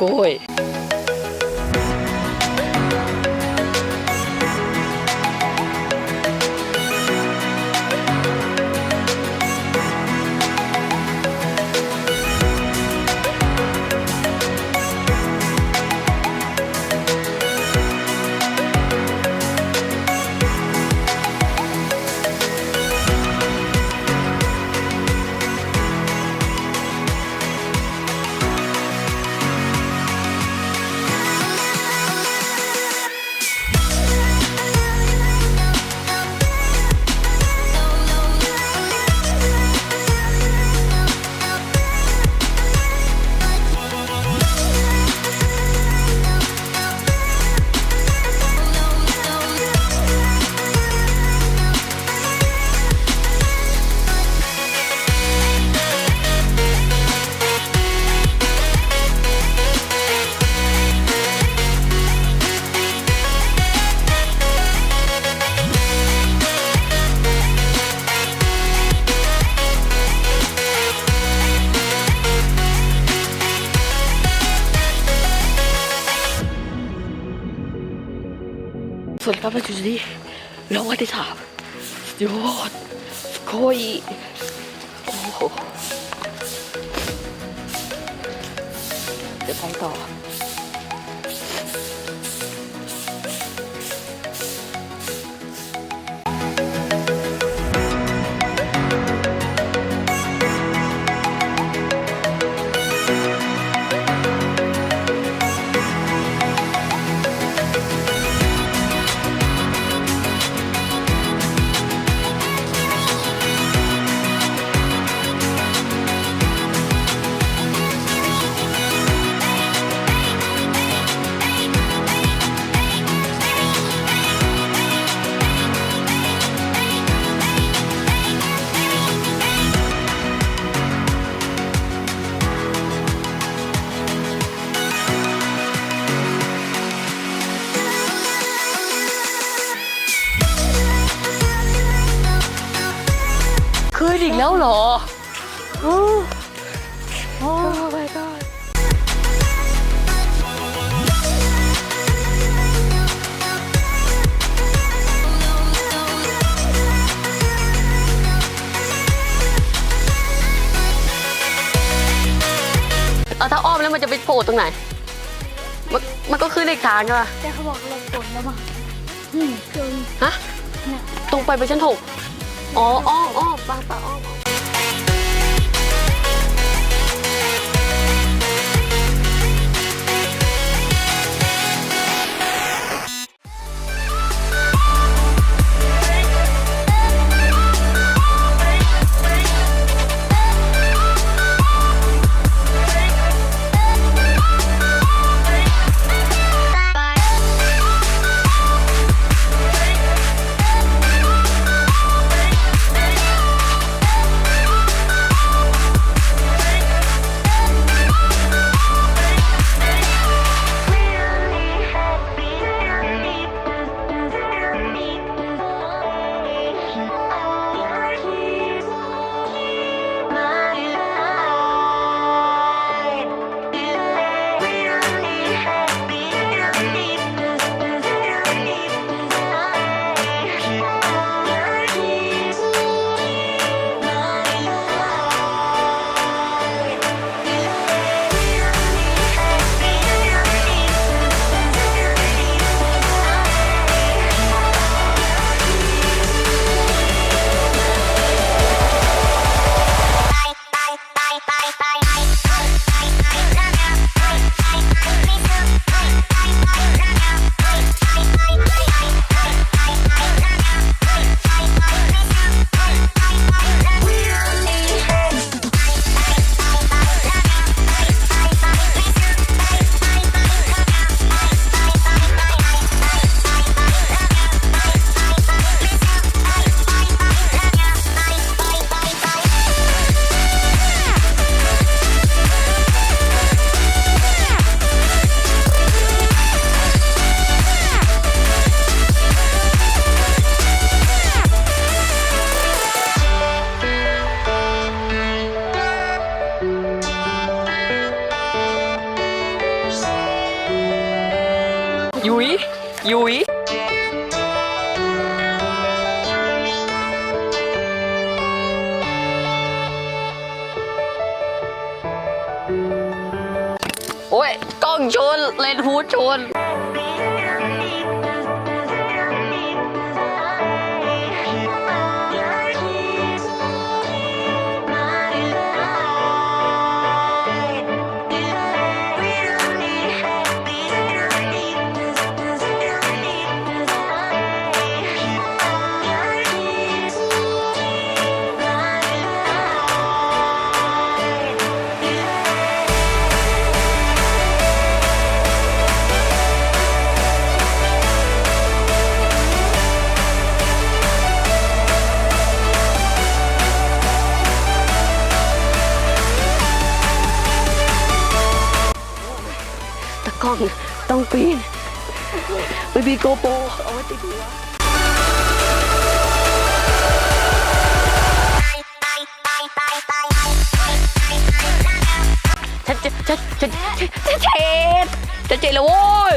ごい。 สวัสดีครับมาจุดนี้ลงวันที่สามสุด แล้วเหรอโอ้โอ้ my god เอาถ้าอ้อมแล้วมันจะไปโผล่ตรงไหน มันมันก็ขึ้นอีกทางใช่ปะแต่เขาบอกลงฝนแล้วมั้งอืมคือฮะ ตรงไปไปชั้นหกอ๋ออ้อมอ้อ มป กล้องต้องปีนไม่มีโกโปรเอาไว้ติดหัวชัดเจนชัดชัดชัดชัดเจนชัดเจนเลยโว้ย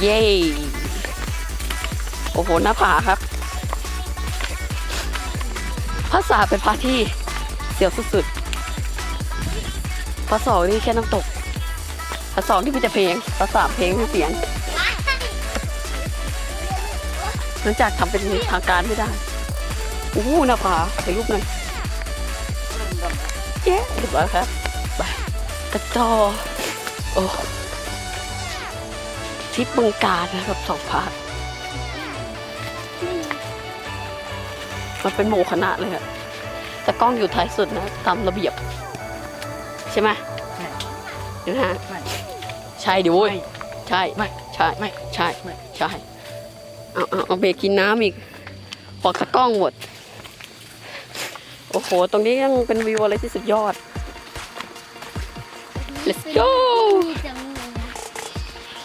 เย้ โอ้โห หน้าผาครับ ภาษาเป็นพาที่เสียวสุดๆภาษาสองนี่แค่น้ำตกภาษาสองที่มีแต่เพลงภาษามเพลงคือเสียงหลังจากทำเป็นทางการไม่ได้โอ้หน้าผาถ่ายรูปหน่อยเย้เรียบร้อยครับไปกระจอโอ้ทริปเมืองการนะครับสองพาร์ท มันเป็นหมู่คณะเลยอะแต่กล้องอยู่ท้ายสุดนะ ตามระเบียบ ใช่ไหมเดี๋ยวนะฮะใช่ดิโว้ยใช่ไม่ใช่ไม่ใช่ไม่ใช่เอาเอาเอาเบรกกินน้ำอีกปอกตะกล้องหมด โอ้โห ตรงนี้ยังเป็นวิวอะไรที่สุดยอด let's go จังเลยนะ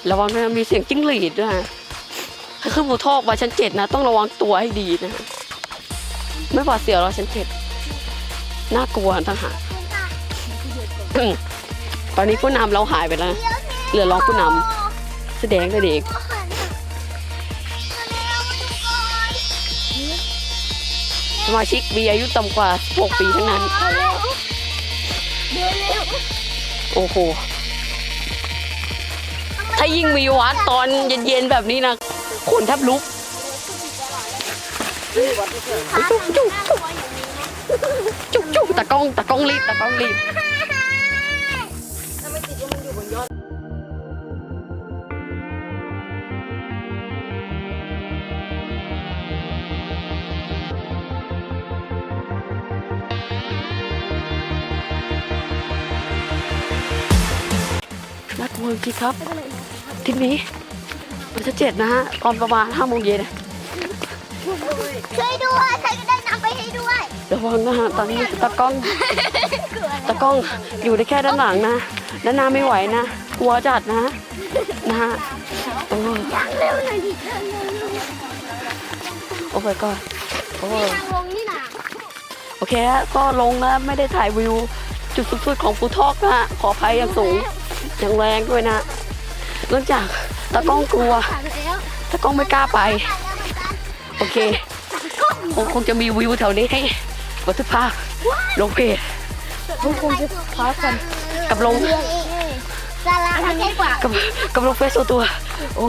ระวังนะมีเสียงจิ้งหรีดด้วยนะถ้าขึ้นภูทอกไปชั้นเจ็ดนะ ต้องระวังตัวให้ดีนะ ไม่หวาดเสียวเราชั้นเจ็ดน่ากลัวทั้งหากตอนนี้ผู้นำเราหายไปแล้วนะเหลือรองผู้นำแสดงแต่เด็กสมาชิกมีอายุต่ำกว่า 6 ปีทั้งนั้น โอ้โห ถ้ายิ่งมีวัดตอนเย็นๆแบบนี้นะขนแทบลุก จุ๊บจุ๊บจุ๊บจุ๊บตะกล้องตะกล้องรีบตะกล้องรีบน่ากลัวจริงครับทริปนี้มันจะเจ็ดนะฮะตอนประมาณห้าโมงเย็นอะ ช่วยด้วยใครก็ได้นำไปให้ด้วยระวังนะฮะตอนนี้ตะกล้องกลัวตะกล้องอยู่ได้แค่ด้านหลังนะด้านหน้าไม่ไหวนะกลัวจัดนะนะฮะโอ้เร็วหน่อยดิเร็วเร็วเร็วโอ้ยก็โอ้ทางลงนี่นะโอเคฮะก็ลงนะไม่ได้ถ่ายวิว จุดสุดๆของภูทอกนะฮะขออภัยอย่างสูงอย่างแรงด้วยนะเนื่องจากตะกล้องกลัวผ่านแล้วตะกล้องไม่กล้าไป โอเคคงคงจะมีวิวแถวนี้ให้บันทึกภาพลงเพจทุกคนจะพักกันกับลงสาระไม่ใช่กว่ากับกับลงเฟซส่วนตัว โอ้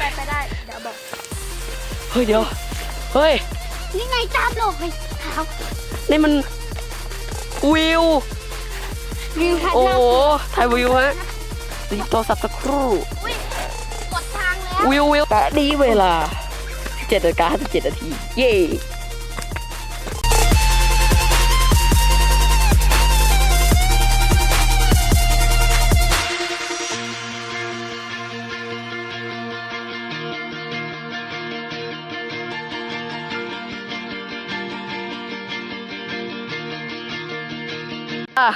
ไปไปได้เดี๋ยวบอกเฮ้ยเดี๋ยวเฮ้ยนี่ไงตามโลกเลยครับนี่มันวิววิวทัศโอ้น์โหถ่ายวิวฮะหยิบโทรศัพท์สักครู่กดทางแล้ววิววิวแต่ดีเวลา 7นาฬิกา57นาที เย้อะ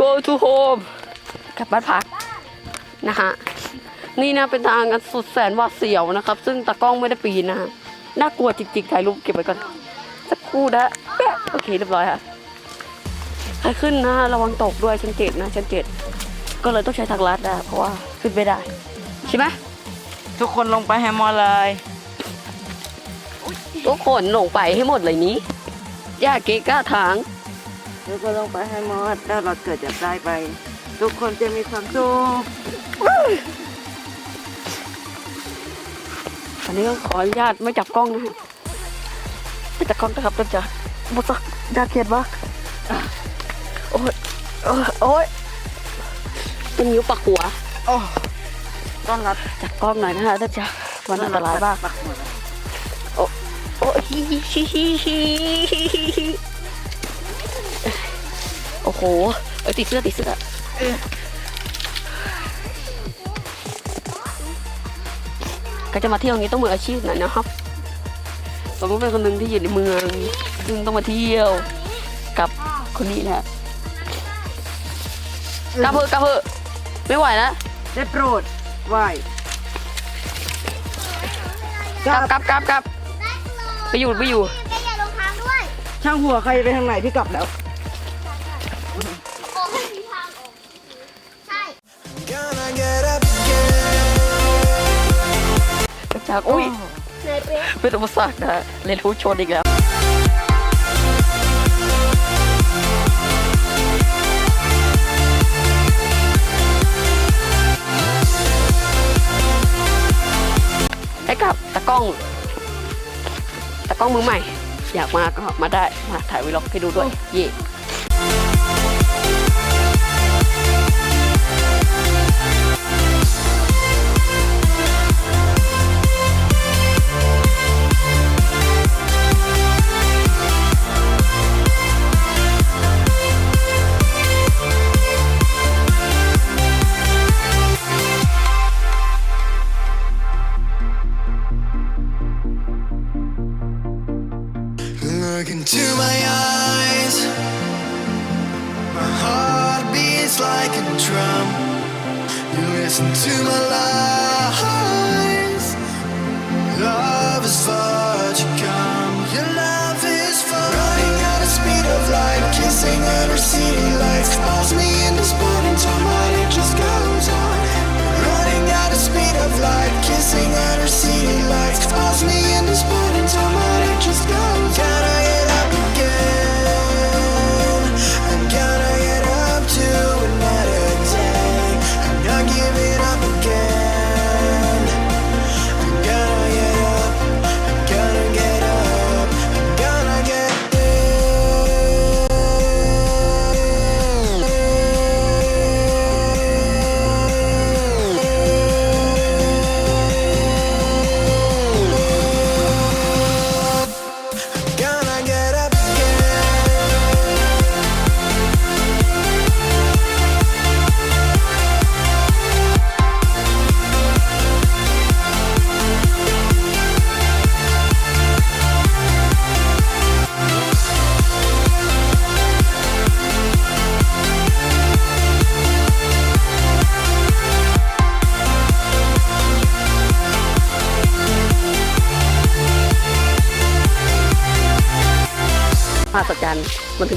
go to home กลับบ้านพัก นะฮะ นี่นะเป็นทางกันสุดแสนหวาดเสียวนะครับ ซึ่งตากล้องไม่ได้ปีนนะฮะน่ากลัวจริงๆถ่ายรูปเก็บไว้ก่อนสักครู่นะแป๊ะโอเคเรียบร้อยค่ะใครขึ้นนะระวังตกด้วยชั้นเจ็ดนะชั้นเจ็ดก็เลยต้องใช้ทางลัดนะเพราะว่าขึ้นไม่ได้ใช่ไหมทุกคนลงไปแฮมมอลเลยทุกคนลงไปให้หมดเลยนี้อย่าเกะกะทางทุกคนลงไปแฮมมอลแล้วเราเกิดจะได้ไป ทุกคนจะมีความสุข นนี้ก็ขออนุญาตไม่จับกล้องนะฮะไม่จับกล้องนะครับต้นจากบสักยาเขียนมากโอ้ยโอ้ยโอ้ยเป็นนิ้วปักหัวโอ้ต้อนรับจับกล้องหน่อยนะฮะต้นจากมันอันตรายมากปักหมดโอ้ยฮิฮิฮิฮิฮิฮิโอ้โหเอ้ยติดเสื้อติดเสื้อ ก็จะมาเที่ยวอย่างนี้ต้องมืออาชีพหน่อยนะครับผมก็เป็นคนหนึ่งที่อยู่ในเมืองซึ่งต้องมาเที่ยวกับคนนี้นะกลับเถอะกลับเถอะไม่ไหวแล้วได้โปรดไหวกลับกลับกลับกลับไปอยู่ไปอยู่แกอย่าลงทางด้วย ช่างหัวใครไปทางไหนพี่กลับแล้ว again. จากอุ้ยในเป๊ะเป็นอุปสรรคนะเรียนรู้ชนอีกแล้วให้กับตากล้องตากล้องมือใหม่ อยากมาก็มาได้มาถ่ายวิล็อกให้ดูด้วยเย่ into my eyes. My heart beats like a drum. You listen to my lies.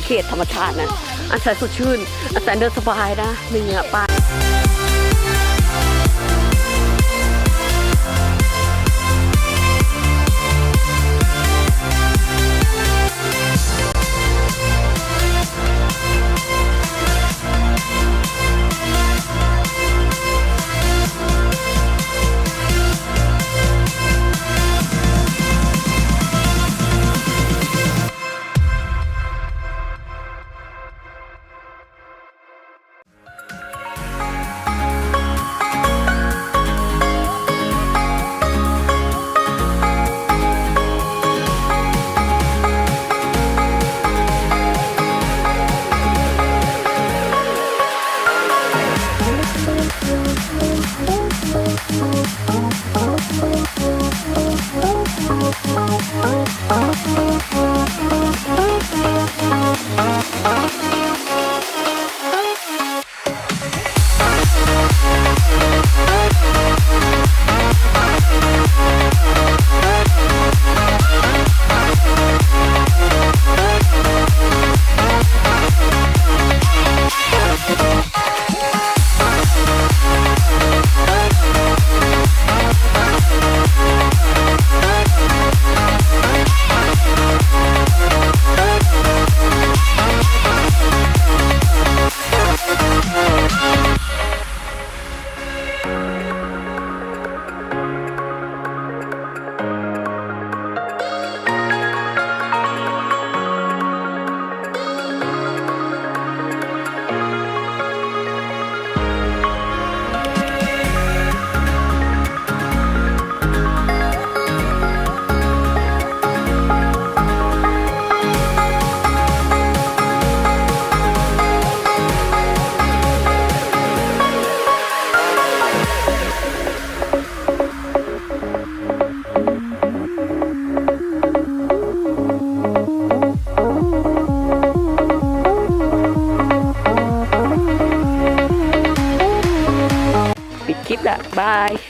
เขตธรรมชาตินะ อันแสนสดชื่น อันแสนเดินสบายนะนี่อะป้า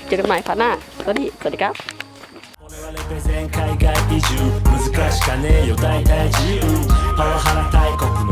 เจอกันใหม่พาร์ทหน้า สวัสดี สวัสดีครับ 俺はレペゼン海外移住難しかねえよ大体自由パワハラ対抗